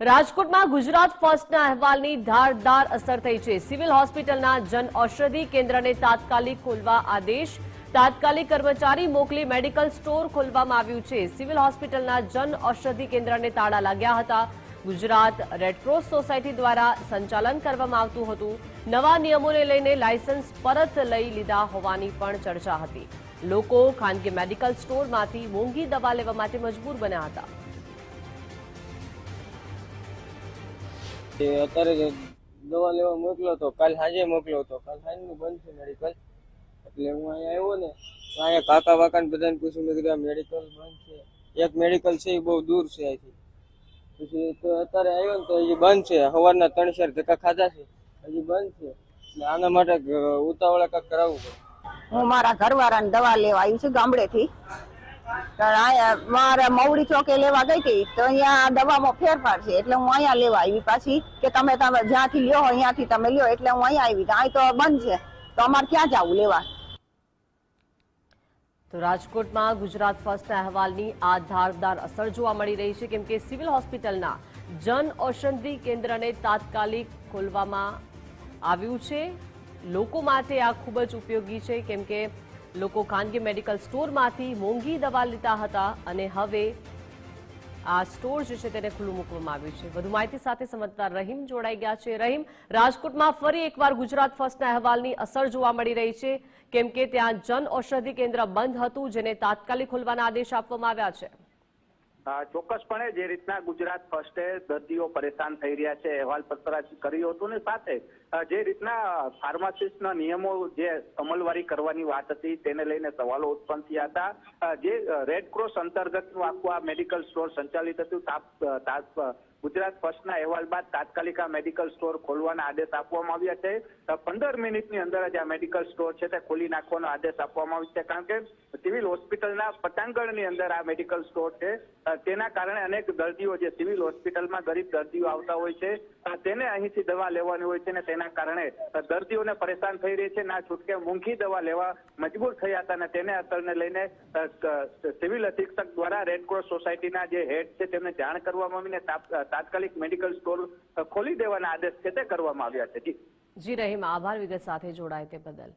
રાજકોટમાં ગુજરાત ફર્સ્ટના અહેવાલની ધારદાર અસર થઈ છે. સિવિલ હોસ્પિટલના જન ઔષધિ કેન્દ્રને તાત્કાલિક ખોલવા આદેશ. તાત્કાલિક કર્મચારી મોકલી મેડિકલ સ્ટોર ખોલવામાં આવ્યું છે. સિવિલ હોસ્પિટલના જન ઔષધિ કેન્દ્રને તાળા લાગ્યા હતા. ગુજરાત રેડક્રોસ સોસાયટી દ્વારા સંચાલન કરવામાં આવતું હતું. નવા નિયમોને લઈને લાયસન્સ પરત લઈ લીધા હોવાની પણ ચર્ચા હતી. લોકો ખાનગી મેડિકલ સ્ટોરમાંથી મોંઘી દવા લેવા માટે મજબૂર બન્યા હતા. તે અત્યારે દવા લેવા મોકલ્યો હતો, કાલ સાંજે મોકલ્યો હતો. કાલ સાંજનું બંધ છે મેડિકલ એટલે હું અહીંયા આવ્યો ને અહીંયા કાકા વાકાને બધાને પૂછ્યું, મેં કીધું મેડિકલ બંધ છે. એક મેડિકલ છે એ બહુ દૂર છે અહીંથી. પછી તો અત્યારે આવ્યો ને, તો હજી બંધ છે. સવારના ત્રણ ચાર ધક્કા ખાધા છે. હજી બંધ છે. એટલે આના માટે ઉતાવળા કાંક કરાવવું પડે. હું મારા ઘરવાળાને દવા લેવા આવ્યું છું ગામડેથી. તો મારે મવડી ચોકે લેવા ગઈ હતી, તો અહીંયા દવામાં ફેરફાર છે. એટલે હું અહીંયા લેવા આવી પાછી, કે તમે તમે જ્યાંથી લ્યો, અહીંયાથી તમે લ્યો, એટલે હું અહીંયા આવી. અહીં તો બંધ છે. તો અમારે ક્યાં જવું લેવા? તો રાજકોટમાં ગુજરાત ફર્સ્ટના અહેવાલની આ ધારદાર અસર જોવા મળી રહી છે, કેમ કે સિવિલ હોસ્પિટલના જન ઔષધિ કેન્દ્રને તાત્કાલિક ખોલવામાં આવ્યું છે. લોકો માટે આ ખૂબ જ ઉપયોગી છે, કેમ કે લોકો ખાનગી મેડિકલ સ્ટોરમાંથી મોંઘી દવા લેતા હતા અને હવે આ સ્ટોર જે છે તેને ખુલ્લું મૂકવામાં આવ્યું છે. વધુ માહિતી સાથે સમજદાર રહીમ જોડાઈ ગયા છે. રહીમ, રાજકોટમાં ફરી એકવાર ગુજરાત ફર્સ્ટના અહેવાલની અસર જોવા મળી રહી છે. કેમ કે ત્યાં જન ઔષધિ કેન્દ્ર બંધ હતું, જેને તાત્કાલિક ખોલવાના આદેશ આપવામાં આવ્યા છે. ચોક્કસપણે જે રીતના ગુજરાત ફર્સ્ટે દર્દીઓ પરેશાન થઈ રહ્યા છે, અહેવાલ પત્ર કર્યું હતું ને સાથે જે રીતના ફાર્માસિસ્ટના નિયમો જે અમલવારી કરવાની વાત હતી તેને લઈને સવાલો ઉત્પન્ન થયા હતા. જે રેડ ક્રોસ અંતર્ગતનું આખું આ મેડિકલ સ્ટોર સંચાલિત હતું, તાપ તાપ ગુજરાત ફર્સ્ટના અહેવાલ બાદ તાત્કાલિક આ મેડિકલ સ્ટોર ખોલવાના આદેશ આપવામાં આવ્યા છે. પંદર મિનિટની અંદર જ આ મેડિકલ સ્ટોર છે તે ખોલી નાખવાનો આદેશ આપવામાં આવ્યો છે. કારણ કે સિવિલ હોસ્પિટલના પટાંગણની અંદર આ મેડિકલ સ્ટોર છે. તેના કારણે અનેક દર્દીઓ જે સિવિલ હોસ્પિટલમાં ગરીબ દર્દીઓ આવતા હોય છે તેને અહીંથી દવા લેવાની હોય છે ને તેના કારણે દર્દીઓને પરેશાન થઈ રહી છે. ના છૂટકે મોંઘી દવા લેવા મજબૂર થયા હતા અને તેને અસરને લઈને સિવિલ અધિક્ષક દ્વારા રેડક્રોસ સોસાયટીના જે હેડ છે તેમને જાણ કરવામાં આવીને તાત્કાલિક મેડિકલ સ્ટોર ખોલી દેવાના આદેશ છે તે કરવામાં આવ્યા છે. જી. રહીમ, આભાર. વિગત સાથે જોડાય તે બદલ.